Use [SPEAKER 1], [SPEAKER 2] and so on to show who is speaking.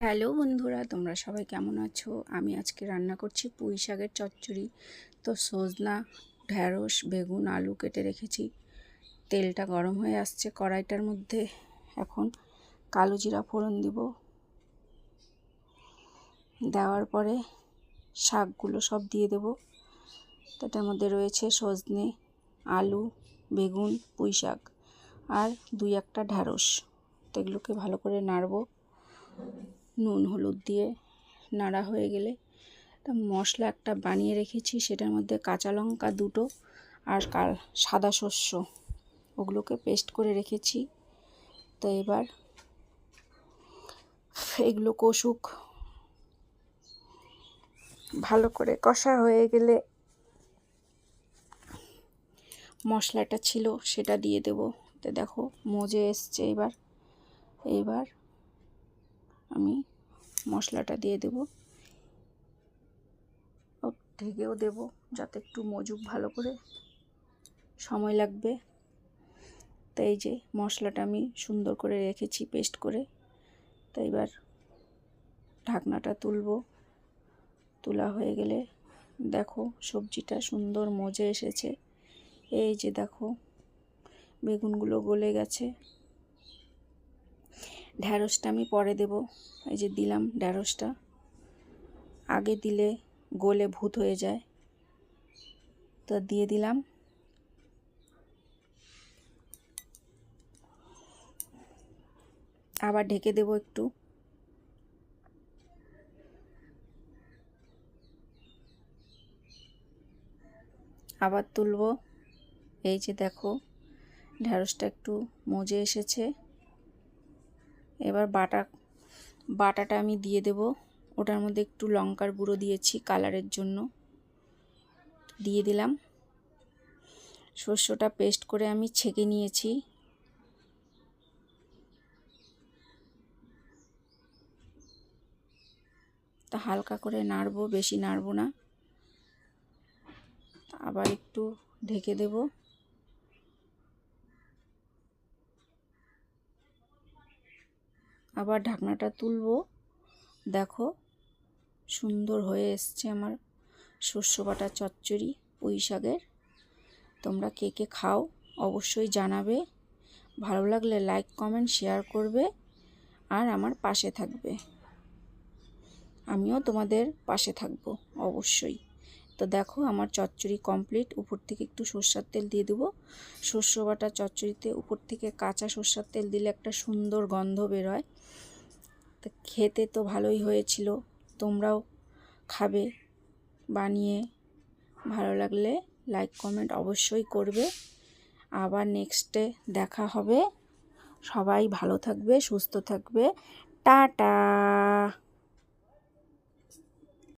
[SPEAKER 1] Hello বন্ধুরা, তোমরা সবাই কেমন আছো? আমি আজকে রান্না করছি পুঁই শাকের চচ্চড়ি। তো সজনা, ঢ্যাঁড়স, বেগুন, আলু কেটে রেখেছি। তেলটা গরম হয়ে আসছে কড়াইটার মধ্যে। এখন কালো জিরা ফোড়ন দিব। দেওয়ার পরে শাকগুলো সব দিয়ে দেব। তাটার মধ্যে রয়েছে সজনে, আলু, বেগুন, পুঁই শাক আর দুই একটা ঢ্যাঁড়স। তো এগুলোকে ভালো করে নাড়বো। নুন, হলুদ দিয়ে নাড়া হয়ে গেলে তা মশলা একটা বানিয়ে রেখেছি, সেটার মধ্যে কাঁচা লঙ্কা দুটো আর কাল সাদা শস্য, ওগুলোকে পেস্ট করে রেখেছি। তো এবার এগুলো কষুক। ভালো করে কষা হয়ে গেলে মশলাটা ছিল, সেটা দিয়ে দেব। তো দেখো, মজে এসছে এবার। এবার আমি মশলাটা দিয়ে দেব। ঢেকেও দেব যাতে একটু মজুক ভালো করে সময় লাগবে। তাই যে মশলাটা আমি সুন্দর করে রেখেছি পেস্ট করে। তো এবার ঢাকনাটা তুলব। তোলা হয়ে গেলে দেখো সবজিটা সুন্দর মজে এসেছে। এই যে দেখো বেগুনগুলো গলে গেছে। ঢ্যাঁড়সটা আমি পরে দেব। এই যে দিলাম ঢ্যাঁড়সটা। আগে দিলে গোলে ভূত হয়ে যায়। তো দিয়ে দিলাম। আবার ঢেকে দেব একটু। আবার তুলব। এই যে দেখো, ঢ্যাঁড়সটা একটু মজে এসেছে। এবার বাটা, বাটাটা আমি দিয়ে দেব। ওটার মধ্যে একটু লঙ্কার গুঁড়ো দিয়েছি কালারের জন্য। দিয়ে দিলাম। শস্যটা পেস্ট করে আমি ছেঁকে নিয়েছি। তা হালকা করে নাড়বো, বেশি নাড়বো না। আবার একটু ঢেকে দেবো। আবার ঢাকনাটা তুলবো। দেখো, সুন্দর হয়ে এসছে আমার শস্য বাটা চচ্চড়ি পুঁই শাকের। তোমরা কে কে খাও অবশ্যই জানাবে। ভালো লাগলে লাইক কমেন্ট শেয়ার করবে আর আমার পাশে থাকবে। আমিও তোমাদের পাশে থাকব অবশ্যই। তো দেখো আমার চচ্চড়ি কমপ্লিট উপর থেকে একটু সর্ষার তেল দিয়ে দেবো। শস্য বাটা চচ্চড়িতে উপর থেকে কাঁচা সর্ষার তেল দিলে একটা সুন্দর গন্ধ বেরোয়। তো খেতে তো ভালোই হয়েছিল। তোমরাও খাবে। বানিয়ে ভালো লাগলে লাইক কমেন্ট অবশ্যই করবে। আবার নেক্সটে দেখা হবে। সবাই ভালো থাকবে, সুস্থ থাকবে। টাটা!